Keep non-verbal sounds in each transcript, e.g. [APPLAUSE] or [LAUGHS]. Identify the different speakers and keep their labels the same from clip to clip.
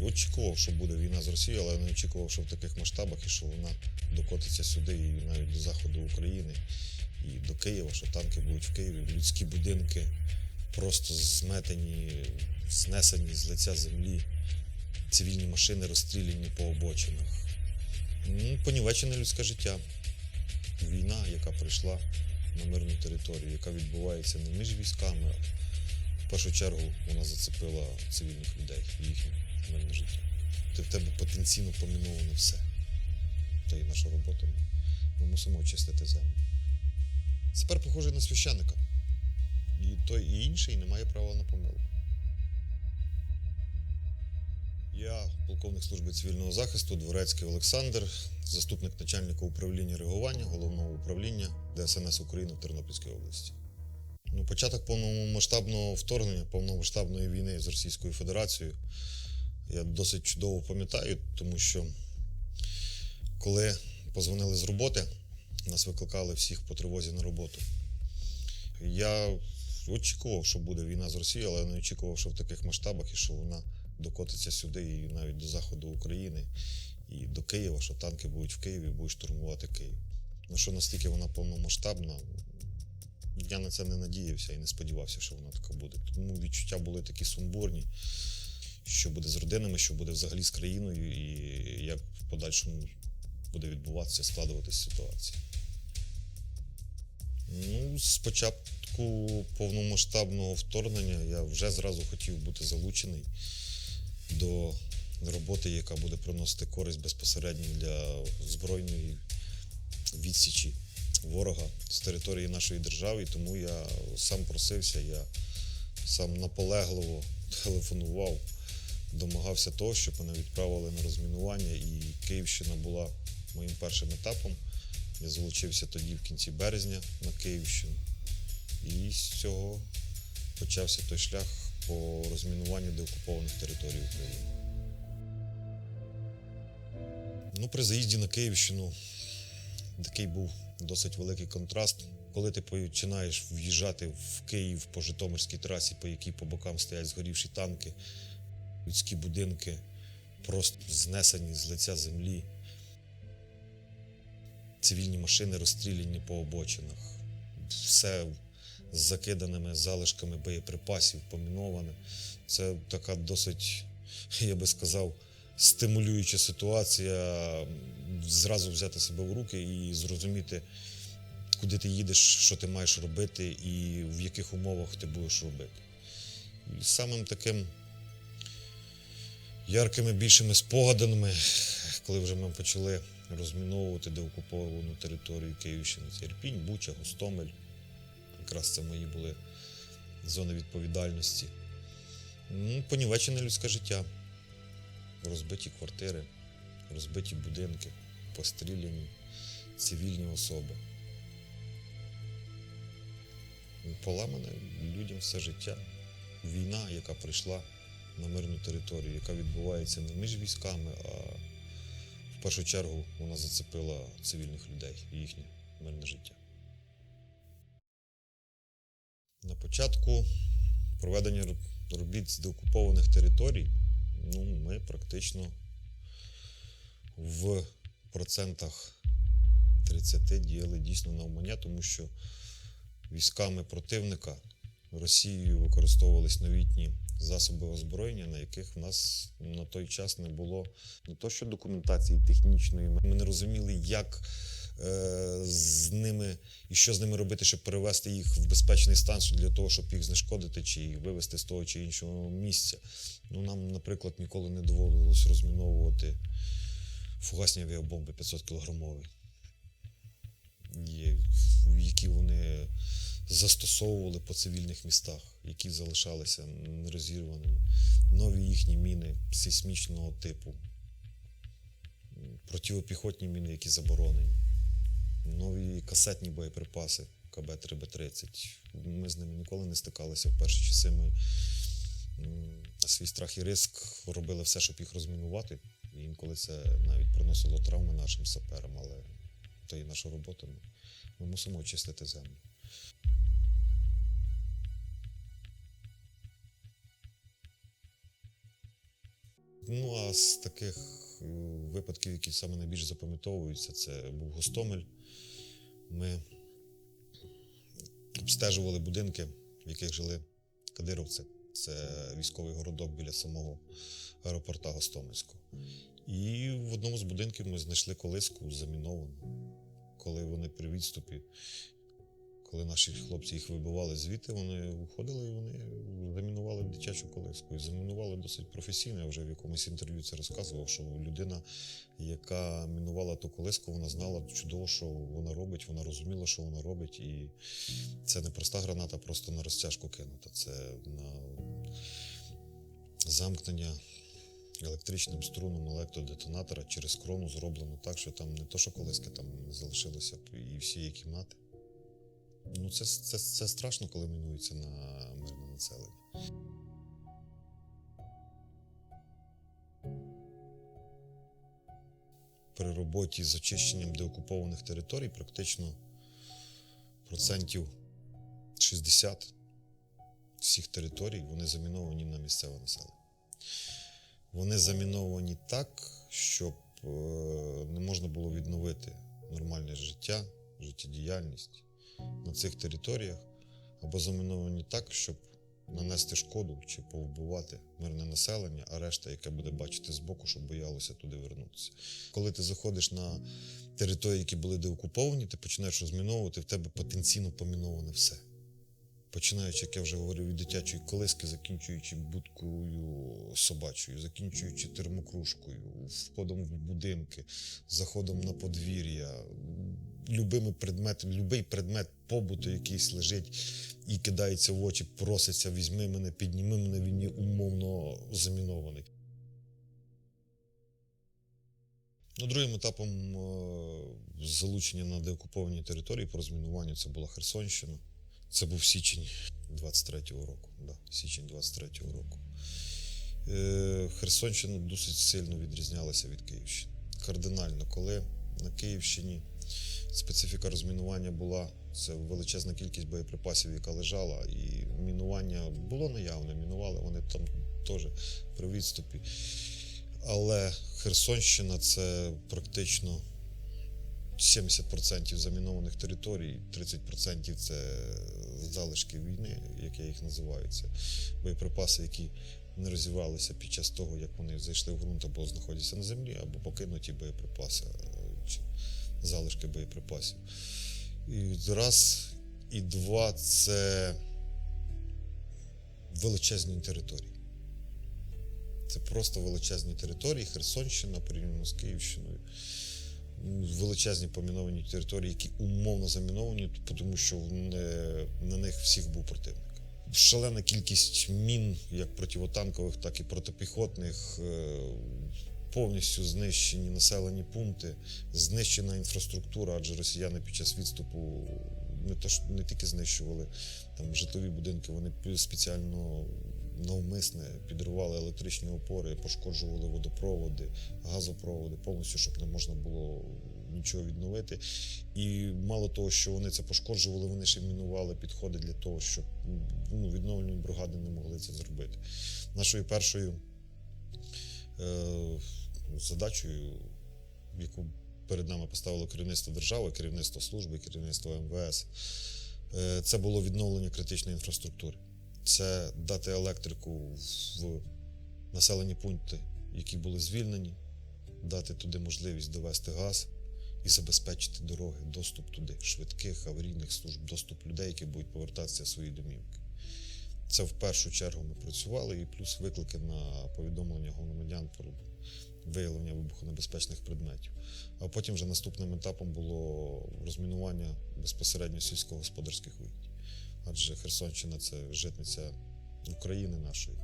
Speaker 1: очікував, що буде війна з Росією, але не очікував, що в таких масштабах і що вона докотиться сюди і навіть до заходу України і до Києва, що танки будуть в Києві, людські будинки просто зметені, знесені з лиця землі, цивільні машини розстріляні по обочинах. Ну, понівечене людське життя. Війна, яка прийшла на мирну територію, яка відбувається не між військами, а в першу чергу вона зацепила цивільних людей і мирне життя. Ти в тебе потенційно поміновано все. Та і наша робота. Ми мусимо очистити землю. Тепер похоже на священника. І той, і інший не має права на помилку. Я, полковник служби цивільного захисту, Дворецький Олександр, заступник начальника управління реагування головного управління ДСНС України в Тернопільській області. Ну, початок повномасштабного вторгнення, повномасштабної війни з Російською Федерацією я досить чудово пам'ятаю, тому що коли позвонили з роботи, нас викликали всіх по тривозі на роботу. Я очікував, що буде війна з Росією, але не очікував, що в таких масштабах і що вона докотиться сюди і навіть до заходу України і до Києва, що танки будуть в Києві, будуть штурмувати Київ. Ну що настільки вона повномасштабна, я на це не надіявся і не сподівався, що вона така буде. Тому відчуття були такі сумбурні, що буде з родинами, що буде взагалі з країною, і як в подальшому буде відбуватися, складуватися ситуація. Ну, з початку повномасштабного вторгнення я вже зразу хотів бути залучений до роботи, яка буде приносити користь безпосередньо для збройної відсічі ворога з території нашої держави. І тому я сам просився, я сам наполегливо [LAUGHS] телефонував, домагався того, щоб мене відправили на розмінування, і Київщина була моїм першим етапом. Я залучився тоді в кінці березня на Київщину. І з цього почався той шлях по розмінуванню деокупованих територій України. Ну, при заїзді на Київщину такий був досить великий контраст. Коли ти починаєш в'їжджати в Київ по Житомирській трасі, по якій по бокам стоять згорівші танки, людські будинки, просто знесені з лиця землі, цивільні машини розстріляні по обочинах, все з закиданими залишками боєприпасів, поміноване. Це така досить, я би сказав, стимулююча ситуація. Зразу взяти себе в руки і зрозуміти, куди ти їдеш, що ти маєш робити і в яких умовах ти будеш робити. І самим таким яркими більшими спогадами, коли вже ми почали розміновувати деокуповану територію Київщини, це Ірпінь, Буча, Гостомель. Якраз це мої були зони відповідальності. Ну, Понівечене людське життя, розбиті квартири, розбиті будинки, постріляні цивільні особи. Поламане людям все життя. Війна, яка прийшла на мирну територію, яка відбувається не між військами, а в першу чергу вона зацепила цивільних людей і їхнє мирне життя. На початку проведення робіт з деокупованих територій, ну, ми практично в процентах 30 діяли дійсно навмання, тому що військами противника Росією використовувались новітні засоби озброєння, на яких в нас на той час не було не то, що документації технічної. Ми не розуміли, як е, з ними і що з ними робити, щоб перевести їх в безпечний стан для того, щоб їх знешкодити чи їх вивести з того чи іншого місця. Ну, нам, наприклад, ніколи не доводилось розміновувати фугасні авіабомби 500 кілограмові, які вони застосовували по цивільних містах, які залишалися нерозірваними. Нові їхні міни сейсмічного типу, противопіхотні міни, які заборонені, нові касетні боєприпаси КБ-3Б-30. Ми з ними ніколи не стикалися в перші часи. Ми свій страх і риск робили все, щоб їх розмінувати. І інколи це навіть приносило травми нашим саперам, але то і наша робота. Ми мусимо очистити землю. Ну а з таких випадків, які саме найбільш запам'ятовуються, це був Гостомель. Ми обстежували будинки, в яких жили кадировці. Це військовий городок біля самого аеропорта Гостомельського. І в одному з будинків ми знайшли колиску заміновану, коли вони при відступі, коли наші хлопці їх вибивали звідти, вони виходили і вони замінували дитячу колиску. І замінували досить професійно. Я вже в якомусь інтерв'ю це розказував, що людина, яка мінувала ту колиску, вона знала чудово, що вона робить, вона розуміла, що вона робить. І це не проста граната, просто на розтяжку кинута. Це на замкнення електричним струном електродетонатора через крону зроблено так, що там не то, що колиски там залишилося і всі кімнати. Ну, це, це, це страшно, коли мінується на мирне населення. При роботі з очищенням деокупованих територій практично процентів 60 всіх територій вони заміновані на місцеве населення. Вони заміновані так, щоб е, не можна було відновити нормальне життя, життєдіяльність на цих територіях, або заміновані так, щоб нанести шкоду чи повбивати мирне населення, а решта, яке буде бачити збоку, щоб боялося туди вернутися. Коли ти заходиш на території, які були деокуповані, ти починаєш розміновувати, в тебе потенційно поміноване все. Починаючи, як я вже говорив, від дитячої колиски, закінчуючи будкою собачою, закінчуючи термокружкою, входом в будинки, заходом на подвір'я, любими предметами, любий предмет побуту, якийсь лежить і кидається в очі, проситься, візьми мене, підніми мене, він є умовно замінований. Ну, другим етапом е, залучення на деокуповані території по розмінуванню це була Херсонщина. Це був січень 23-го року. Да, січень 23-го року. Е, Херсонщина досить сильно відрізнялася від Київщини. Кардинально, коли на Київщині специфіка розмінування була це величезна кількість боєприпасів, яка лежала, і мінування було наявне, мінували вони там теж при відступі. Але Херсонщина це практично 70% замінованих територій, 30% це залишки війни, як я їх називаю. Це боєприпаси, які не розвивалися під час того, як вони зайшли в ґрунт або знаходяться на землі, або покинуті боєприпаси, чи залишки боєприпасів. І раз, і два це величезні території. Це просто величезні території. Херсонщина порівняно з Київщиною. Величезні поміновані території, які умовно заміновані, тому що на них всіх був противник. Шалена кількість мін, як противотанкових, так і протипіхотних, е, повністю знищені населені пункти, знищена інфраструктура, адже росіяни під час відступу не то не тільки знищували там житлові будинки, вони спеціально навмисне підривали електричні опори, пошкоджували водопроводи, газопроводи, повністю, щоб не можна було нічого відновити. І мало того, що вони це пошкоджували, вони ще мінували підходи для того, щоб ну, відновлені бригади не могли це зробити. Нашою першою е, задачею, яку перед нами поставило керівництво держави, керівництво служби, керівництво МВС, е, це було відновлення критичної інфраструктури це дати електрику в населені пункти, які були звільнені, дати туди можливість довести газ і забезпечити дороги, доступ туди, швидких аварійних служб, доступ людей, які будуть повертатися в свої домівки. Це в першу чергу ми працювали, і плюс виклики на повідомлення громадян про виявлення вибухонебезпечних предметів. А потім вже наступним етапом було розмінування безпосередньо сільськогосподарських вигідів адже Херсонщина це житниця України нашої.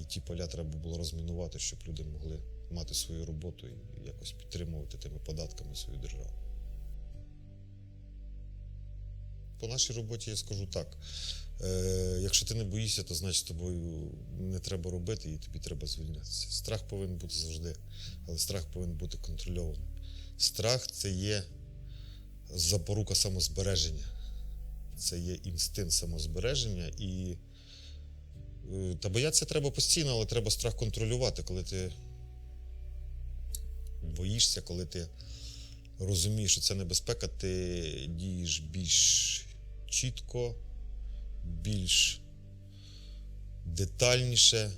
Speaker 1: І ті поля треба було розмінувати, щоб люди могли мати свою роботу і якось підтримувати тими податками свою державу. По нашій роботі я скажу так: е, якщо ти не боїшся, то значить тобою не треба робити і тобі треба звільнятися. Страх повинен бути завжди, але страх повинен бути контрольований. Страх це є запорука самозбереження це є інстинкт самозбереження, і Е, Та боятися треба постійно, але треба страх контролювати, коли ти боїшся, коли ти розумієш, що це небезпека, ти дієш більш чітко, більш детальніше,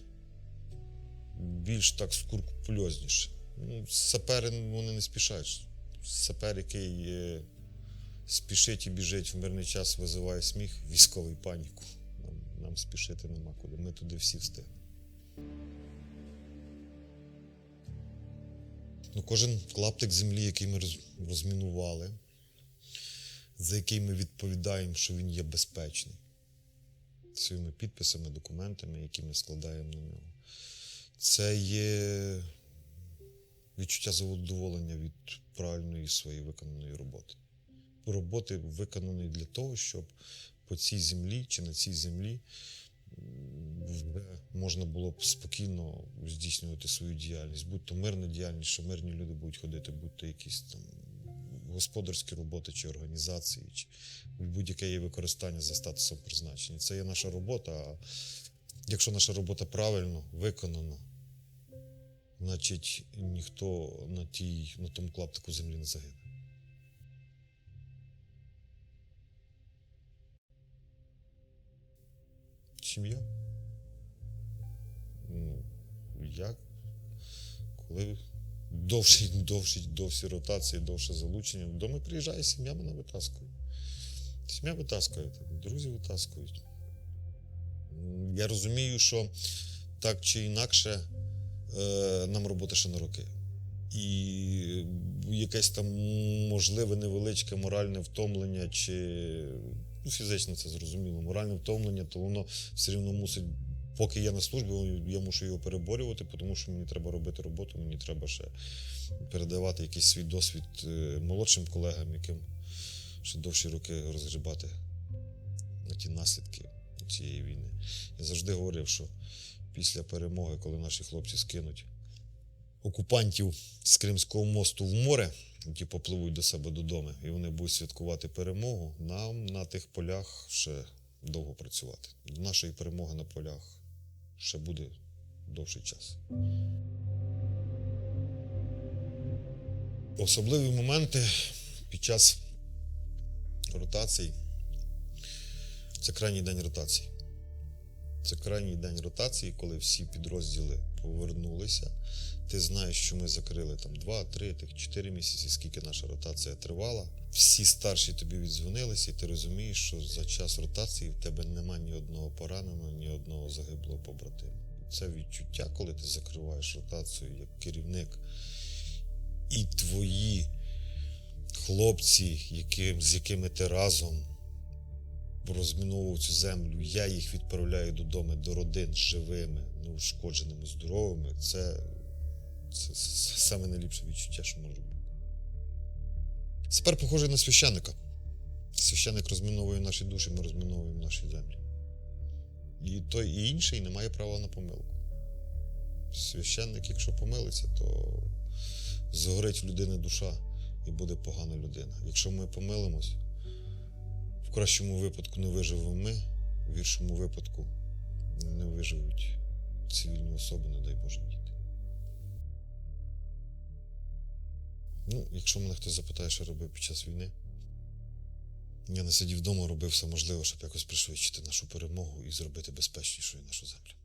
Speaker 1: більш так скуркульозніше. Ну, сапери вони не спішають. Сапер, який е, спішить і біжить в мирний час, визиває сміх, військовий паніку. Нам, нам спішити нема куди. Ми туди всі встигнемо. Ну, кожен клаптик землі, який ми розмінували, за який ми відповідаємо, що він є безпечний. Своїми підписами, документами, які ми складаємо на нього. Це є відчуття задоволення від правильної своєї виконаної роботи. Роботи виконаної для того, щоб по цій землі чи на цій землі можна було б спокійно здійснювати свою діяльність, будь то мирна діяльність, що мирні люди будуть ходити, будь то якісь там господарські роботи чи організації, чи будь-яке є використання за статусом призначення. Це є наша робота. А якщо наша робота правильно виконана, значить ніхто на, тій, на тому клаптику землі не загине. Сім'я? Ну, як? Коли довші, довші, довші ротації, довше залучення, вдома приїжджає сім'я, мене витаскує. Сім'я витаскує, друзі витаскують. Я розумію, що так чи інакше е, нам робота ще на роки. І якесь там можливе невеличке моральне втомлення, чи ну, фізично це зрозуміло, моральне втомлення, то воно все рівно мусить, поки я на службі, я мушу його переборювати, тому що мені треба робити роботу, мені треба ще передавати якийсь свій досвід е, молодшим колегам, яким ще довші роки розгрібати на ті наслідки цієї війни. Я завжди говорив, що після перемоги, коли наші хлопці скинуть окупантів з Кримського мосту в море, які попливуть до себе додому, і вони будуть святкувати перемогу, нам на тих полях ще довго працювати. До нашої перемоги на полях ще буде довший час. Особливі моменти під час ротацій це крайній день ротації. Це крайній день ротації, коли всі підрозділи повернулися. Ти знаєш, що ми закрили там 2, 3, тих 4 місяці, скільки наша ротація тривала. Всі старші тобі віддзвонилися, і ти розумієш, що за час ротації в тебе нема ні одного пораненого, ні одного загиблого побратима. Це відчуття, коли ти закриваєш ротацію як керівник, і твої хлопці, які, з якими ти разом розміновував цю землю, я їх відправляю додому до родин живими, неушкодженими, здоровими. Це, це, це саме найліпше відчуття, що може бути. Тепер похожий на священника. Священник розміновує наші душі, ми розміновуємо наші землі. І той і інший не має права на помилку. Священник, якщо помилиться, то згорить в людини душа і буде погана людина. Якщо ми помилимось, кращому випадку не виживемо ми, в гіршому випадку не виживуть цивільні особи, не дай Боже, діти. Ну, якщо мене хтось запитає, що робив під час війни, я не сидів вдома, робив все можливе, щоб якось пришвидшити нашу перемогу і зробити безпечнішою нашу землю.